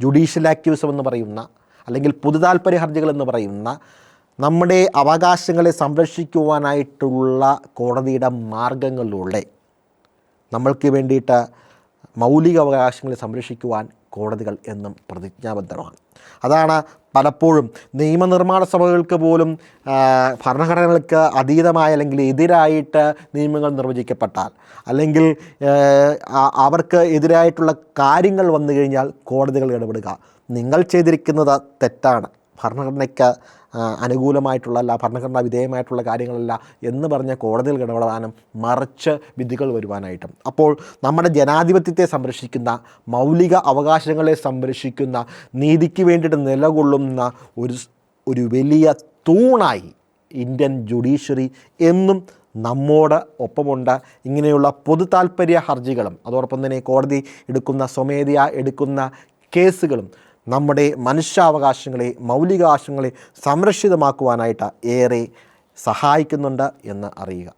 Judicial activism എന്ന് പറയുന്ന അല്ലെങ്കിൽ പൊതുതാൽപര്യ ഹർജികൾ എന്ന് പറയുന്ന നമ്മുടെ അവകാശങ്ങളെ സംരക്ഷിക്കുവാനായിട്ടുള്ള കോടതിയുടെ മാർഗങ്ങളിലൂടെ നമ്മൾക്ക് വേണ്ടിയിട്ട് മൗലിക അവകാശങ്ങളെ സംരക്ഷിക്കുവാൻ കോടതികൾ എന്നും പ്രതിജ്ഞാബദ്ധമാണ്. അതാണ് പലപ്പോഴും നിയമനിർമ്മാണ സഭകൾക്ക് പോലും ഭരണഘടനകൾക്ക് അതീതമായ അല്ലെങ്കിൽ എതിരായിട്ട് നിയമങ്ങൾ നിർവചിക്കപ്പെട്ടാൽ അല്ലെങ്കിൽ അവർക്ക് എതിരായിട്ടുള്ള കാര്യങ്ങൾ വന്നു കഴിഞ്ഞാൽ കോടതികൾ ഇടപെടുക. നിങ്ങൾ ചെയ്തിരിക്കുന്നത് തെറ്റാണ്. ഭരണഘടനയ്ക്ക് അനുകൂലമായിട്ടുള്ള അല്ല ഭരണഘടനാ വിധേയമായിട്ടുള്ള കാര്യങ്ങളല്ല എന്ന് പറഞ്ഞ കോടതികൾ ഇടപെടാനും മറിച്ച് വിധികൾ വരുവാനായിട്ടും. അപ്പോൾ നമ്മുടെ ജനാധിപത്യത്തെ സംരക്ഷിക്കുന്ന മൗലിക അവകാശങ്ങളെ സംരക്ഷിക്കുന്ന നീതിക്ക് വേണ്ടിയിട്ട് നിലകൊള്ളുന്ന ഒരു ഒരു വലിയ തൂണായി ഇന്ത്യൻ ജുഡീഷ്യറി എന്നും നമ്മോട് ഒപ്പമുണ്ട്. ഇങ്ങനെയുള്ള പൊതു താൽപ്പര്യ ഹർജികളും അതോടൊപ്പം തന്നെ കോടതി എടുക്കുന്ന സ്വമേധയാ എടുക്കുന്ന കേസുകളും നമ്മുടെ മനുഷ്യാവകാശങ്ങളെ മൗലികാവകാശങ്ങളെ സംരക്ഷിതമാക്കുവാനായിട്ട് ഏറെ സഹായിക്കുന്നുണ്ട് എന്ന് അറിയുക.